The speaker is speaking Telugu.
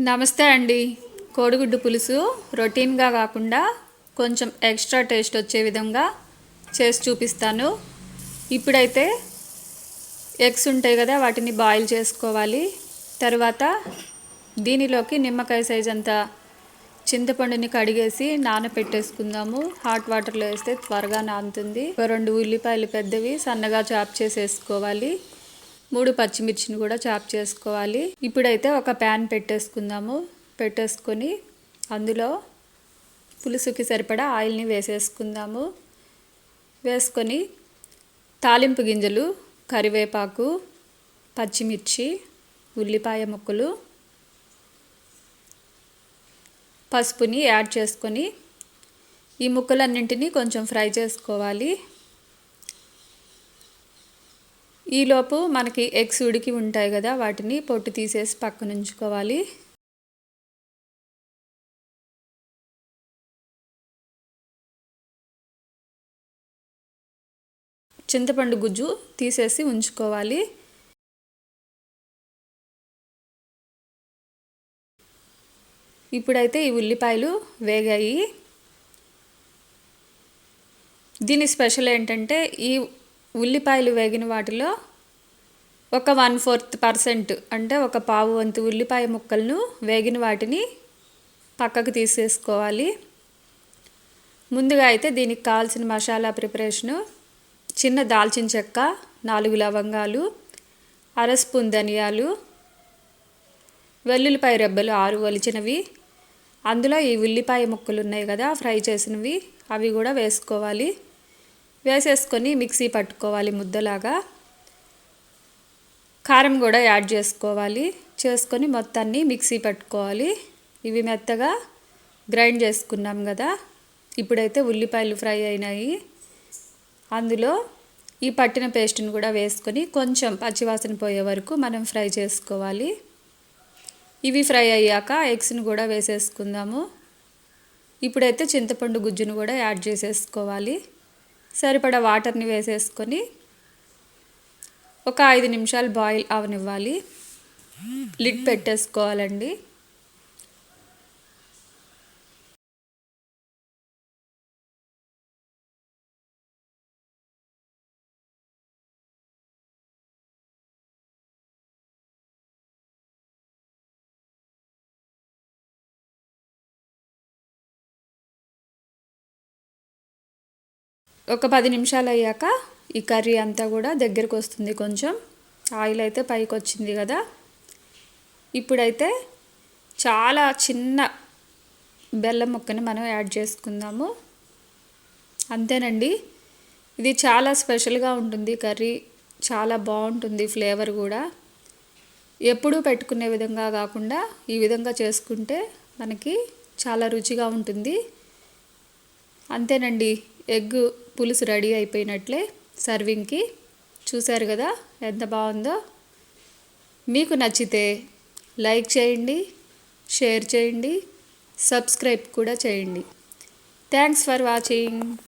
నమస్తే అండి. కోడిగుడ్డు పులుసు రొటీన్గా కాకుండా కొంచెం ఎక్స్ట్రా టేస్ట్ వచ్చే విధంగా చేసి చూపిస్తాను. ఇప్పుడైతే ఎగ్స్ ఉంటాయి కదా వాటిని బాయిల్ చేసుకోవాలి. తర్వాత దీనిలోకి నిమ్మకాయ సైజ్ అంత చింతపండుని కడిగేసి నానపెట్టేసుకుందాము. హాట్ వాటర్లో వేస్తే త్వరగా నానుతుంది. ఒక రెండు ఉల్లిపాయలు పెద్దవి సన్నగా చాప్ చేసేసుకోవాలి. మూడు పచ్చిమిర్చిని కూడా చాప్ చేసుకోవాలి. ఇప్పుడైతే ఒక ప్యాన్ పెట్టేసుకుందాము. పెట్టేసుకొని అందులో పులుసుకి సరిపడా ఆయిల్ని వేసేసుకుందాము. వేసుకొని తాలింపు గింజలు కరివేపాకు పచ్చిమిర్చి ఉల్లిపాయ ముక్కలు పసుపుని యాడ్ చేసుకొని ఈ ముక్కలన్నింటినీ కొంచెం ఫ్రై చేసుకోవాలి. ఈలోపు మనకి ఎగ్స్ ఉడికి ఉంటాయి కదా వాటిని పొట్టు తీసేసి పక్కన ఉంచుకోవాలి. చింతపండు గుజ్జు తీసేసి ఉంచుకోవాలి. ఇప్పుడైతే ఈ ఉల్లిపాయలు వేగాయి. దీని స్పెషల్ ఏంటంటే ఈ ఉల్లిపాయలు వేగిన వాటిలో ఒక వన్ ఫోర్త్ పర్సెంట్ అంటే ఒక పావు వంతు ఉల్లిపాయ ముక్కలను వేగిన వాటిని పక్కకు తీసేసుకోవాలి. ముందుగా అయితే దీనికి కావాల్సిన మసాలా ప్రిపరేషను చిన్న దాల్చిన చెక్క నాలుగు లవంగాలు అర స్పూన్ ధనియాలు వెల్లుల్లిపాయ రెబ్బలు ఆరు ఒలిచినవి. అందులో ఈ ఉల్లిపాయ ముక్కలు ఉన్నాయి కదా ఫ్రై చేసినవి అవి కూడా వేసుకోవాలి. వేసేసుకొని మిక్సీ పట్టుకోవాలి ముద్దలాగా. కారం కూడా యాడ్ చేసుకోవాలి. చేసుకొని మొత్తాన్ని మిక్సీ పట్టుకోవాలి. ఇవి మెత్తగా గ్రైండ్ చేసుకున్నాం కదా. ఇప్పుడైతే ఉల్లిపాయలు ఫ్రై అయినాయి. అందులో ఈ పట్టిన పేస్ట్ని కూడా వేసుకొని కొంచెం పచ్చివాసన పోయే వరకు మనం ఫ్రై చేసుకోవాలి. ఇవి ఫ్రై అయ్యాక ఎగ్స్ని కూడా వేసేసుకుందాము. ఇప్పుడైతే చింతపండు గుజ్జును కూడా యాడ్ చేసేసుకోవాలి. సరిపడా వాటర్ని వేసేసుకొని ఒక ఐదు నిమిషాలు బాయిల్ అవనివ్వాలి. లిడ్ పెట్టేసుకోవాలండి. ఒక పది నిమిషాలు అయ్యాక ఈ కర్రీ అంతా కూడా దగ్గరకు వస్తుంది కొంచెం. ఆయిల్ అయితే పైకి వచ్చింది కదా. ఇప్పుడైతే చాలా చిన్న బెల్లం ముక్కని మనం యాడ్ చేసుకుందాము. అంతేనండి. ఇది చాలా స్పెషల్గా ఉంటుంది కర్రీ. చాలా బాగుంటుంది ఫ్లేవర్ కూడా. ఎప్పుడూ పెట్టుకునే విధంగా కాకుండా ఈ విధంగా చేసుకుంటే మనకి చాలా రుచిగా ఉంటుంది. అంతేనండి. ఎగ్ పులుసు రెడీ అయిపోయినట్లే సర్వింగ్కి. చూశారు కదా ఎంత బాగుందో. మీకు నచ్చితే లైక్ చేయండి షేర్ చేయండి సబ్స్క్రైబ్ కూడా చేయండి. Thanks for watching.